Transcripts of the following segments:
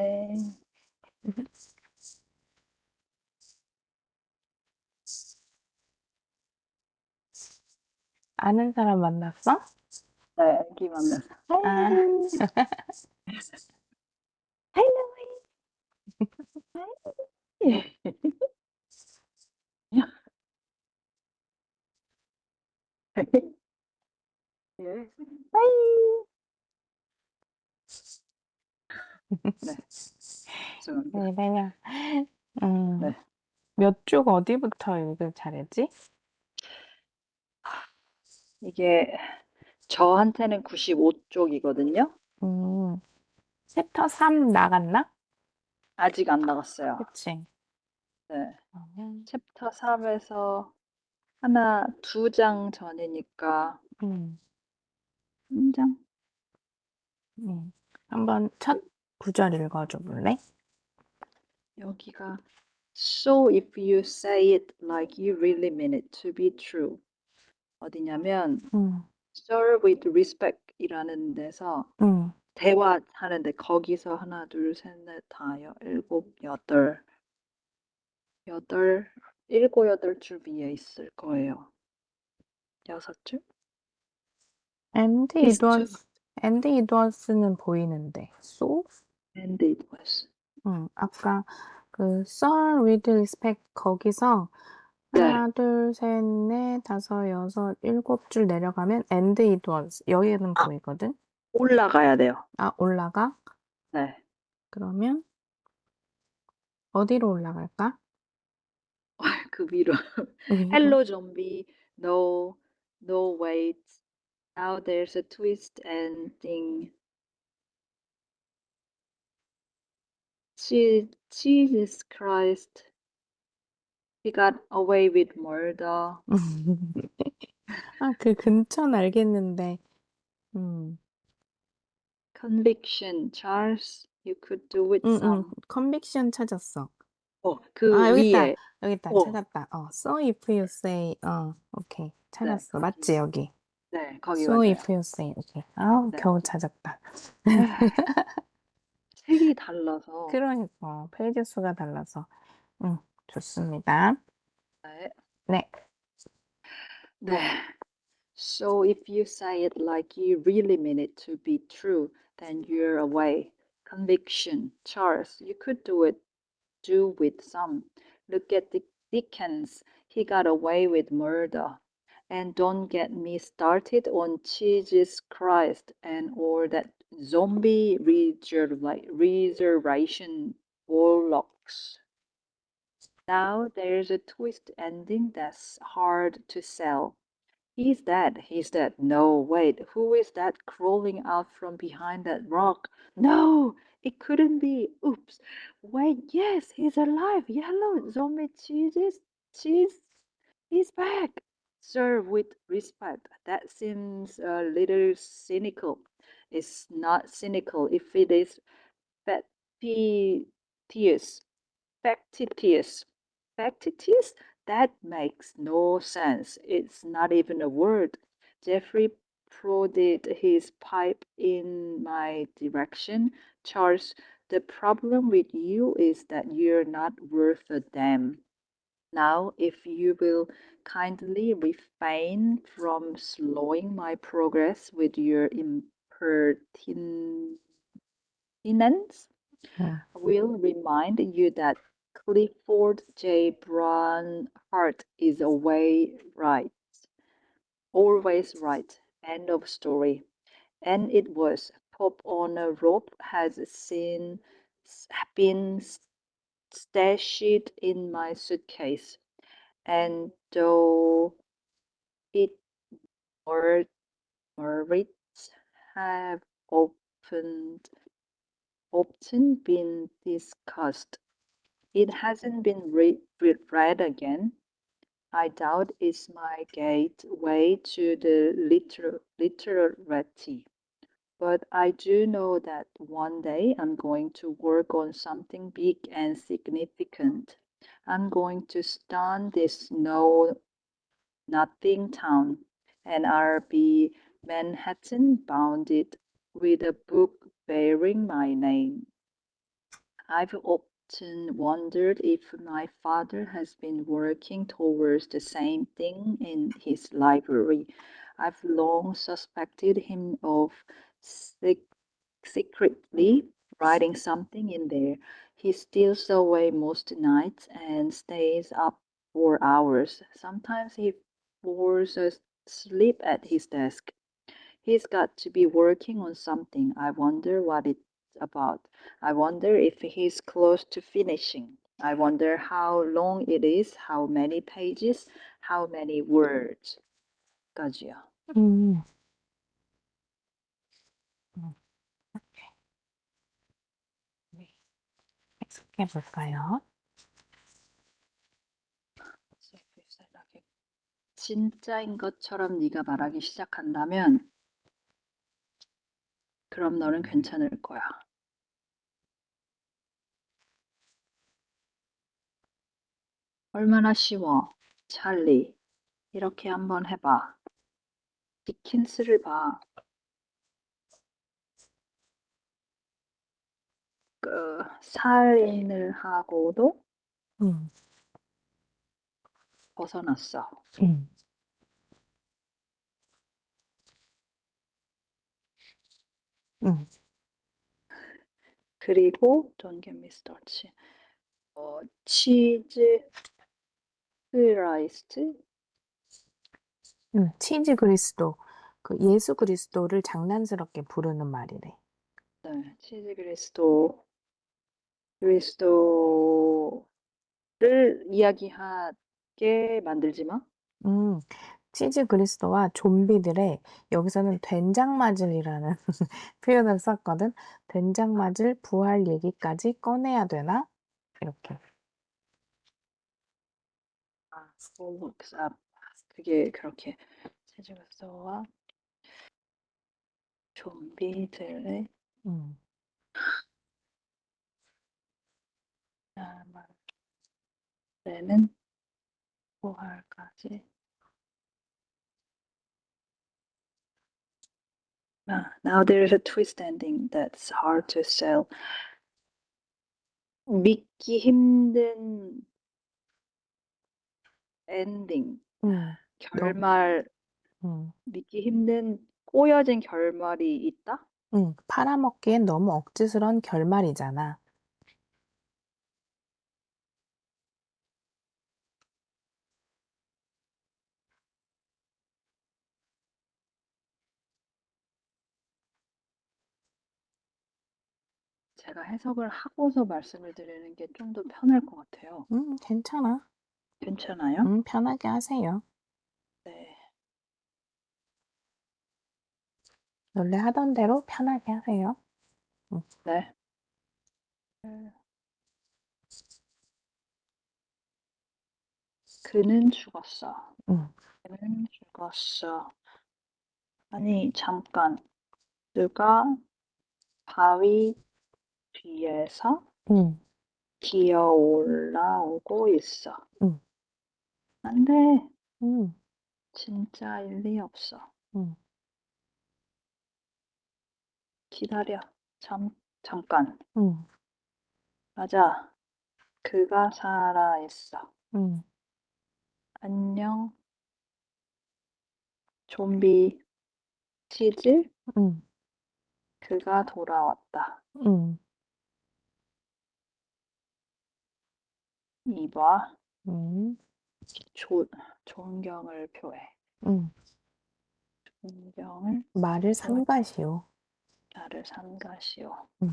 네. 아는 사람 만났어? 네, 애기 만나서. 아. 할로. 예. 하이. 네. 네, 음, 네. 몇 쪽 어디부터 읽을 차례지? 이게 저한테는 95쪽이거든요. 음, 챕터 3 나갔나? 아직 안 나갔어요. 그치? 네. 그러면 챕터 3에서 하나, 두장 전이니까 음, 한 장? 음. 한번 첫 구절 읽어줘 볼래? 여기가 So if you say it like you really mean it to be true. 어디냐면 음, serve with respect 이라는 데서 음, 대화하는데 거기서 하나, 둘, 셋, 넷, 다여, 일곱, 여덟, 여덟, 일곱, 여덟 줄 위에 있을 거예요. 여섯 줄? and it was, and it was는 보이는데, so? And it was. 음, 아까 그 Sir with respect 거기서 네. 하나, 둘, 셋, 넷, 다섯, 여섯, 일곱 줄 내려가면 and it was 여기는 아. 보이거든? 올라가야 돼요. 아, 올라가? 네. 그러면 어디로 올라갈까? 그 위로. Hello, zombie. No, no, wait. Now there's a twist ending. Je- Jesus Christ. He got away with murder. 아, 그 근처는 알겠는데, 음, Conviction. Charles, you could do it 음, 음, some. conviction 찾았어. 어, 그 아, 여기 있다. 위에. 여기 있다. 어. 찾았다. 어, so if you say, 어, 오케이. 찾았어. 거기. 맞지, 여기? 네, 거기 so 맞아요. if you say, 오케이. 아우, 네. 겨우 찾았다. 색이 달라서. 그러니까, 페이지 수가 달라서. 음, 좋습니다. 네. 네. 네. So if you say it like you really mean it to be true, then you're away. Conviction. Charles, you could do it, do with some. Look at Dick- Dickens. He got away with murder. And don't get me started on Jesus Christ and all that zombie reserva- reservation warlocks. Now there's a twist ending that's hard to sell. He's dead. He's dead. No, wait. Who is that crawling out from behind that rock? No, it couldn't be. Oops. Wait, yes, he's alive. Yellow zombie cheese. Cheese. He's back. Serve with respect. That seems a little cynical. It's not cynical if it is facetious. Factitious. Factitious? That makes no sense. It's not even a word. Jeffrey prodded his pipe in my direction. Charles, the problem with you is that you're not worth a damn. Now, if you will kindly refrain from slowing my progress with your impertinence, 음. will remind you that Clifford J. Brown Hart is always right. Always right. End of story. And it was. Pop on a rope has seen been stashed it in my suitcase. And though it or merits have opened often been discussed. It hasn't been re- read again. I doubt it's my gateway to the liter- literati. But I do know that one day I'm going to work on something big and significant. I'm going to stun this no nothing town, and I'll be Manhattan bounded with a book bearing my name. I've often wondered if my father has been working towards the same thing in his library. I've long suspected him of sec- secretly writing something in there. He steals away most nights and stays up for hours. Sometimes he falls asleep at his desk. He's got to be working on something. I wonder what it's about. I wonder if he's close to finishing. I wonder how long it is, how many pages, how many words. 까지요. 음. 음. 해석해 볼까요? 진짜인 것처럼 네가 말하기 시작한다면 그럼 너는 괜찮을 거야. 얼마나 쉬워. 찰리. 이렇게 한번 해봐. 디킨스를 봐. 그 살인을 하고도 음. 벗어났어. 음. 음. 그리고 me started. 어, 치즈 크라이스트 음. 치즈 그리스도. 그 예수 그리스도를 장난스럽게 부르는 말이래. 네, 치즈 그리스도 그리스도를 이야기하게 만들지 마. 음. 치즈 그리스도와 좀비들의 여기서는 된장 맞을이라는 표현을 썼거든. 된장 맞을 부활 얘기까지 꺼내야 되나? 이렇게. 아, who looks up. 그게 그렇게 치즈 그리스도와 좀비들의 음. 때는 부활까지 Ah, now there's a twist ending that's hard to sell. 믿기 힘든 엔딩, 음. 결말, 음. 믿기 힘든 꼬여진 결말이 있다? 음. 팔아먹기엔 너무 억지스러운 결말이잖아. 제가 해석을 하고서 말씀을 드리는 게 좀 더 편할 것 같아요. 음. 괜찮아. 괜찮아요? 음. 편하게 하세요. 네. 원래 하던 대로 편하게 하세요. 음. 네. 그는 죽었어. 음. 그는 죽었어. 아니, 잠깐. 누가 바위 뒤에서 음. 기어 올라오고 있어. 음. 안 돼. 음. 진짜 일리 없어. 음. 기다려. 잠, 잠깐. 음. 맞아. 그가 살아있어. 음. 안녕. 좀비 치즈? 음. 그가 돌아왔다. 음. 이봐. 음. 조, 존경을 표해. 음. 존경을 말을 삼가시오. 나를 삼가시오. 음.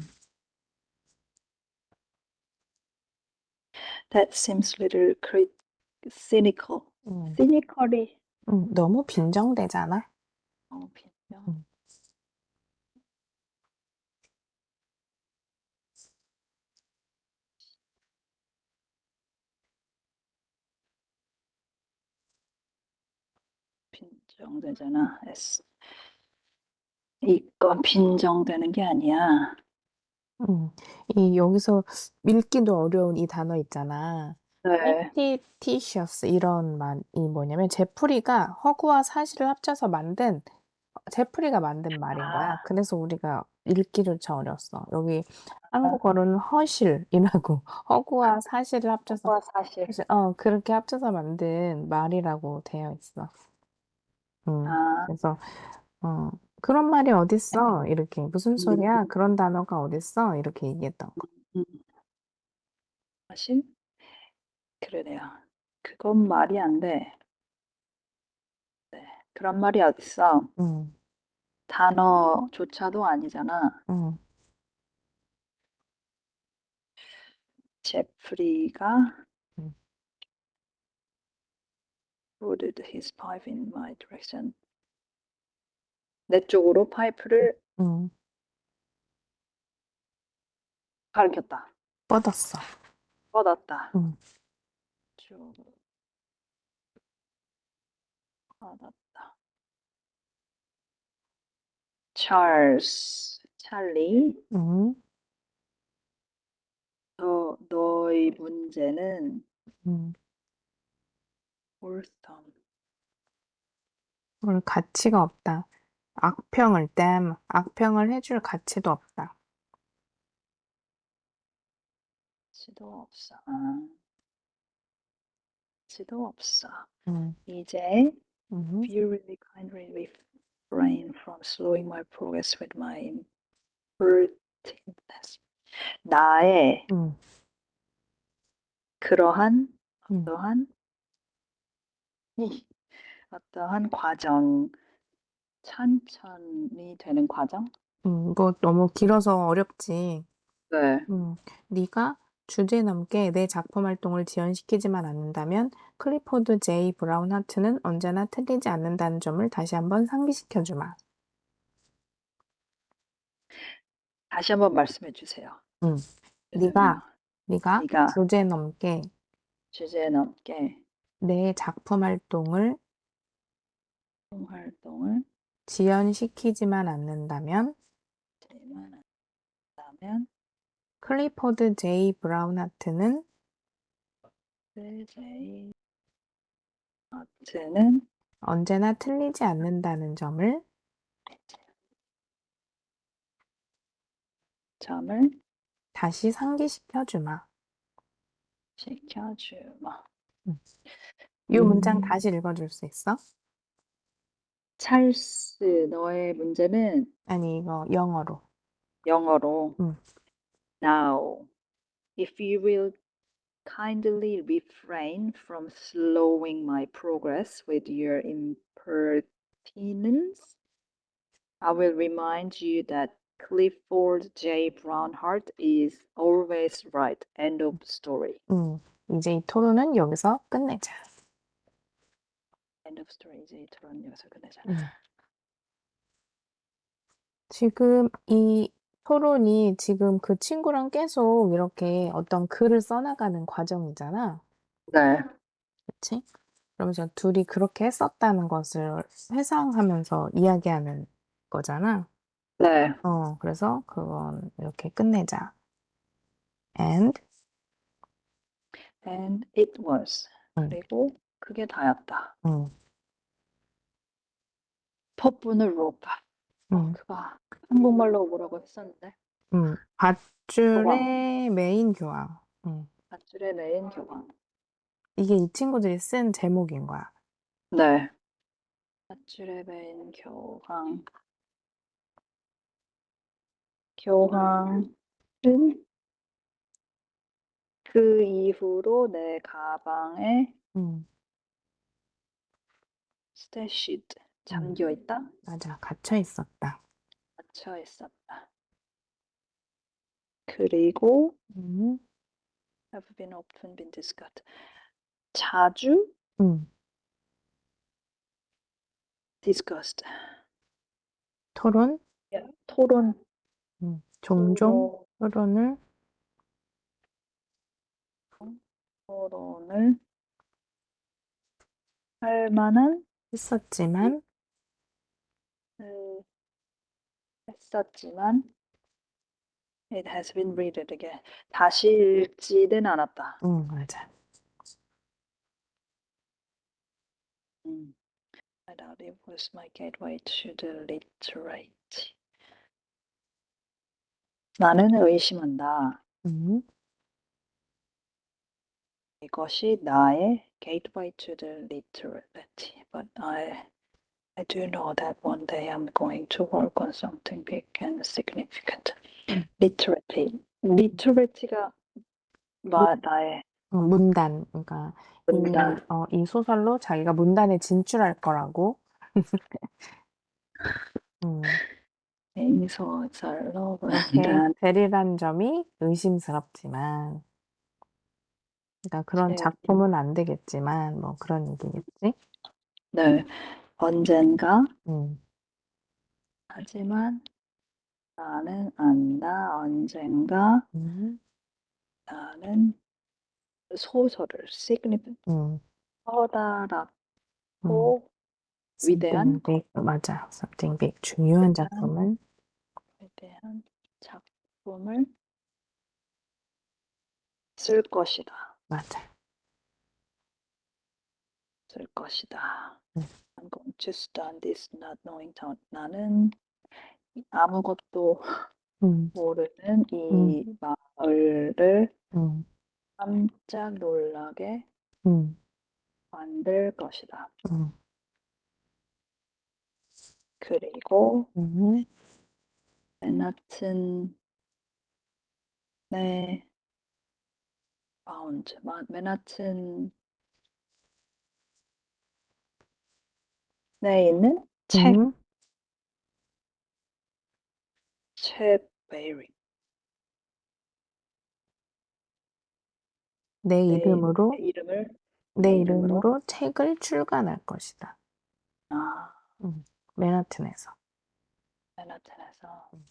That seems little cri- cynical. 음. cynically 음. 너무 빈정대잖아. 어, 빈정. 음. 빈정되잖아. S. 이건 빈정되는 게 아니야. 음. 이 여기서 읽기도 어려운 이 단어 있잖아. 네. fictitious 이런 말이 뭐냐면 제프리가 허구와 사실을 합쳐서 만든 제프리가 만든 말인 거야. 아. 그래서 우리가 읽기조차 어려웠어. 여기 한국어로는 허실이라고 허구와 사실을 합쳐서 허구와 사실. 사실 어 그렇게 합쳐서 만든 말이라고 되어 있어. 음. 아. 그래서 어 "그런 말이 어딨어?" 이렇게 "무슨 음. 소리야? 그런 단어가 어딨어?" 이렇게 얘기했던 거. 음. 사실 그러네요. 그건 말이 안 돼. 네. 그런 말이 어딨어. 음. 단어조차도 아니잖아. 음. 제프리가 음. put his pipe in my direction. 내 쪽으로 파이프를 음. 가리켰다. 뻗었어. 뻗었다. 음. 쪽으로 뻗었다. 찰스, 찰리, 음. 너 너의 문제는 음. 옳담. 오늘 가치가 없다. 악평을 damn 악평을 해줄 가치도 없다. 가치도 없어. 아. 가치도 없어. 음. 이제 음. You really kindly refrain from slowing my progress with my impertinence. 나의 음. 그러한 음. 어떠한 이 어떠한 과정 천천히 되는 과정? 음. 이거 너무 길어서 어렵지. 네. 음. "네가 주제 넘게 내 작품 활동을 지연시키지만 않는다면 클리포드 제이 브라운 하트는 언제나 틀리지 않는다는 점을 다시 한번 상기시켜 주마." 다시 한번 말씀해 주세요. 음. 죄송해요. "네가 네가 네가 주제 넘게 주제 넘게 내 작품 활동을 활동을 지연시키지만 않는다면 지만 않다면 클리포드 제이 브라운 하트는 제이 하트는 언제나 틀리지 않는다는 점을 점을 다시 상기시켜 주마." 시켜주마. 음. 요 문장 음. 다시 읽어 줄 수 있어? 찰스, 너의 문제는 아니 이거 영어로. 영어로 음. Now, if you will kindly refrain from slowing my progress with your impertinence, I will remind you that Clifford J. Brownhart is always right. End of story. 음. 이제 이 토론은 여기서 끝내자. End of story. 이제 이 토론 여기서 끝내자. 음. 지금 이 토론이 지금 그 친구랑 계속 이렇게 어떤 글을 써 나가는 과정이잖아. 네. 그치? 그러면서 둘이 그렇게 했었다는 것을 회상하면서 이야기하는 거잖아. 네. 어 그래서 그건 이렇게 끝내자. And And it was. 음. 그리고 그게 다였다. 음. 퍼분을 로프. 어, 음. 그거 한국말로 뭐라고 했었는데? 음. 밧줄의 메인 교황. 음. 밧줄의 메인 교황. 이게 이 친구들이 쓴 제목인 거야. 네. 밧줄의 메인 교황. 교황은 그 이후로 내 가방에 음. stashed 음. 잠겨 있다, 맞아. 갇혀 있었다. 갇혀 있었다. 그리고 음. have been often been discussed. 자주 음. discussed. 토론? 야, 토론. 음. 종종 토론을 토론을 할 만한 했었지만 을 했었지만 it has been read again. 다시 읽지는 않았다. 응 맞아. 음. I doubt it was my gateway to the literate. 나는 의심한다. 음, 이것이 나의 gateway to the literati. But I, I do know that one day I'm going to work on something big and significant. literati. literate가 마, 나의 어, 문단. 그러니까 이, 문단. 어, 이 소설로 자기가 문단에 진출할 거라고. 음, 이 소설로 이렇게 문단. 되리란 점이 의심스럽지만, 그러니까 그런 네. 작품은 안 되겠지만, 뭐 그런 얘기겠지? 네. 언젠가 음, 하지만 나는 안다. 언젠가 음, 나는 소설을 significant 음, 커다랗고 음. 위대한 Something big, 맞아. Something big. 중요한 위대한 작품은, 위대한 작품을 쓸 것이다. 맞아. 쓸 것이다. 음. I'm going to start this not knowing how. 나는 아무것도 음, 모르는 이 마을을 음, 깜짝 놀라게 음, 만들 것이다. 음, 그리고 음, 맨하튼의 바운드, 마- 맨하튼에 있는 책, 음, 책 베이리. 내 내, 이름으로, 내 이름을 내 내 이름으로 이름으로 책을 출간할 것이다. 아, 음, 맨하튼에서. 맨하튼에서 음.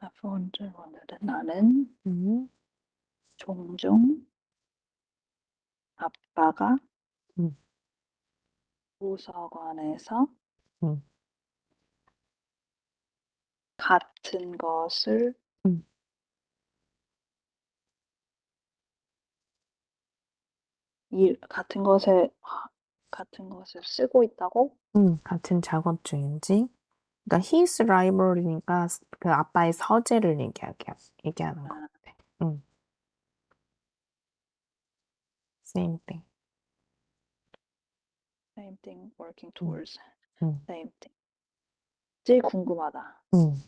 아, 번째 오늘은 나는 음, 종종 아빠가 음. 도서관에서 음. 같은 것을 음. 일, 같은 것에 같은 것을 쓰고 있다고 음, 같은 작업 중인지. 그러니까 his library니까 그 아빠의 서재를 얘기하게, 얘기하는 것 아, 같아. 음. Same thing. same thing working towards 음, same thing. 지 궁금하다. 음,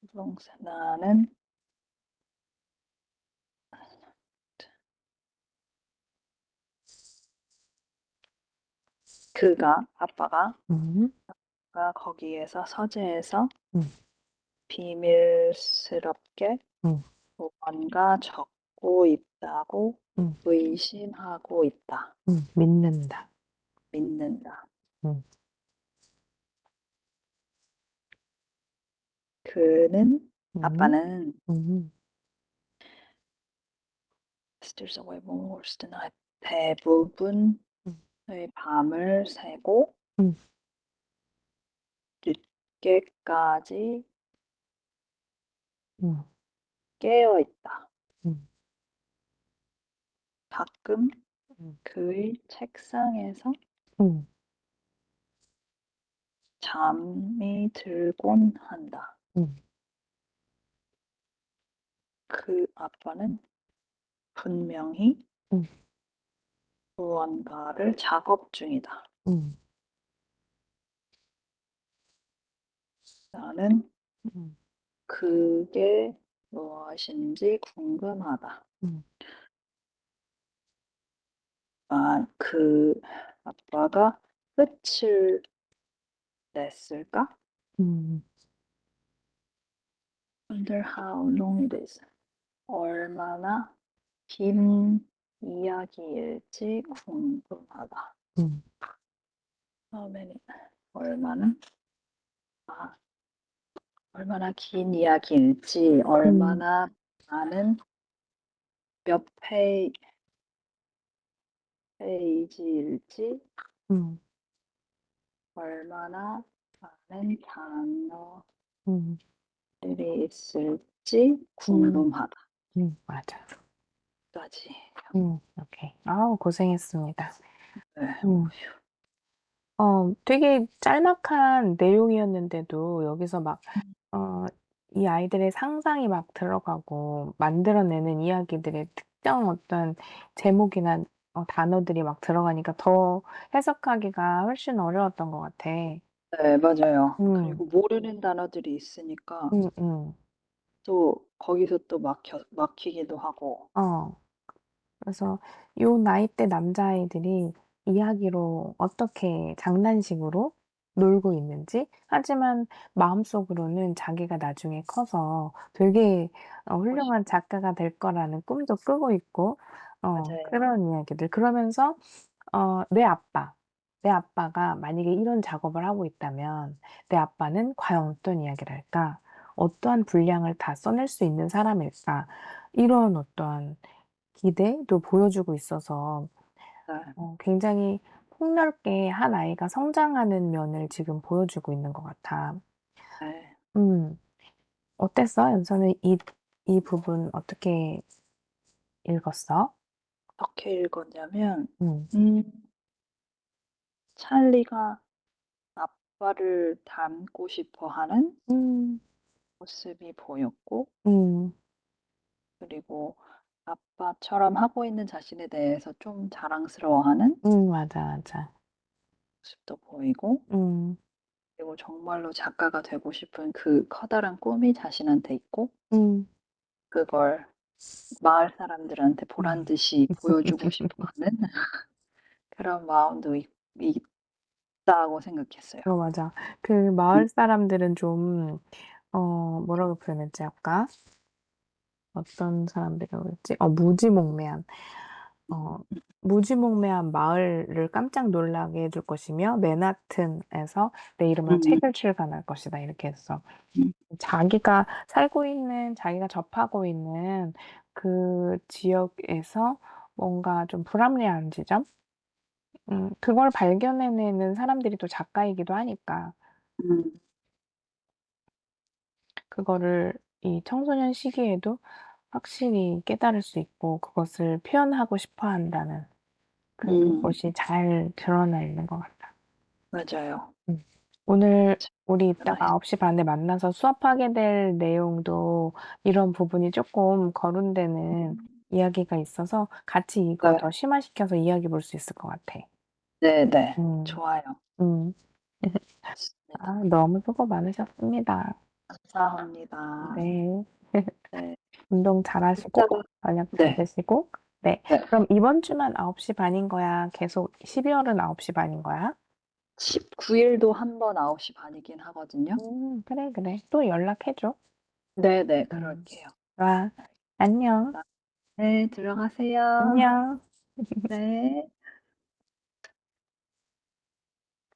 부동산 나는 그가 아빠가 음, 가 거기에서 서재에서 음. 비밀스럽게 음. 무언가 적고 있다고 음. 의심하고 있다. 음, 믿는다. 믿는다. 음. 그는 음, 아빠는 음, There's a way more 대부분 의 밤을 새고 음. 늦게까지 음, 깨어 있다. 음. 가끔 음. 그의 책상에서 음, 잠이 들곤 한다. 음. 그 아빠는 분명히 음. 무언가를 작업 중이다. 음, 나는 음, 그게 무엇인지 궁금하다. 음. 아, 그 아빠가 끝을 냈을까? 음, Wonder how long it is. 얼마나 긴 이야기일지 궁금하다. 음, many? 얼마나? 아, 얼마나 긴 이야기일지, 얼마나 많은 몇 페이, 페이지일지, 음, 얼마나 많은 단어, 음. 있을지 음. 궁금하다. 음 맞아. 까지. 음 오케이. 아우 고생했습니다. 네. 음. 어 되게 짤막한 내용이었는데도 여기서 막 음. 어 이 아이들의 상상이 막 들어가고 만들어내는 이야기들의 특정 어떤 제목이나 어 단어들이 막 들어가니까 더 해석하기가 훨씬 어려웠던 것 같아. 네 맞아요. 음. 그리고 모르는 단어들이 있으니까 음음. 또 거기서 또 막혀 막히기도 하고. 어. 그래서 요 나이대 남자아이들이 이야기로 어떻게 장난식으로 놀고 있는지 하지만 마음속으로는 자기가 나중에 커서 되게 어 훌륭한. 작가가 될 거라는 꿈도 꾸고 있고 어 맞아요. 그런 이야기들. 그러면서 어 내 아빠, 내 아빠가 만약에 이런 작업을 하고 있다면 내 아빠는 과연 어떤 이야기를 할까? 어떠한 분량을 다 써낼 수 있는 사람일까? 이런 어떠한 기대도 보여주고 있어서 네. 어 굉장히 폭넓게 한 아이가 성장하는 면을 지금 보여주고 있는 것 같아. 네. 음. 어땠어? 연서는 이 이 부분 어떻게 읽었어? 어떻게 읽었냐면 음. 음 찰리가 아빠를 닮고 싶어 하는 음. 모습이 보였고 음. 그리고 아빠처럼 하고 있는 자신에 대해서 좀 자랑스러워하는 음 맞아, 맞아. 모습도 보이고 음. 그리고 정말로 작가가 되고 싶은 그 커다란 꿈이 자신한테 있고 음. 그걸 마을 사람들한테 보란 음. 듯이 보여주고 싶어 하는 그런 마음도 있 있다고 생각했어요. 어 맞아. 그 음. 마을 사람들은 좀 어 뭐라고 표현했지 아까? 어떤 사람들이라고 그랬지? 어 무지몽매한 어. 무지몽매한 마을을 깜짝 놀라게 해줄 것이며 맨하튼에서 내 이름으로 음. 책을 출간할 것이다 이렇게 했어. 음. 자기가 살고 있는 자기가 접하고 있는 그 지역에서 뭔가 좀 불합리한 지점? 음 그걸 발견해내는 사람들이 또 작가이기도 하니까. 음. 그거를 이 청소년 시기에도 확실히 깨달을 수 있고 그것을 표현하고 싶어 한다는 음. 그것이 잘 드러나 있는 것 같아. 맞아요. 음. 오늘 참 우리. 이따가 9:30 에 만나서 수업하게 될 내용도 이런 부분이 쪼끔 거론되는 음. 이야기가 있어서 같이 이걸 네. 더 심화시켜서 이야기해 볼 수 있을 것 같아. 네네. 음. 좋아요. 음. 좋습니다. 아 너무 수고 많으셨습니다. 감사합니다. 네. 네. 운동 잘하시고 저녁 잘 네. 드시고 네. 네. 그럼 이번 주만 9:30인 거야? 계속 12월은 9:30인 거야? 19 일도 한 번9:30 이긴 하거든요. 음 그래, 그래. 또 연락해 줘. 네네. 음. 그럴게요. 좋아. 안녕. 아 네. 들어가세요. 안녕. 네.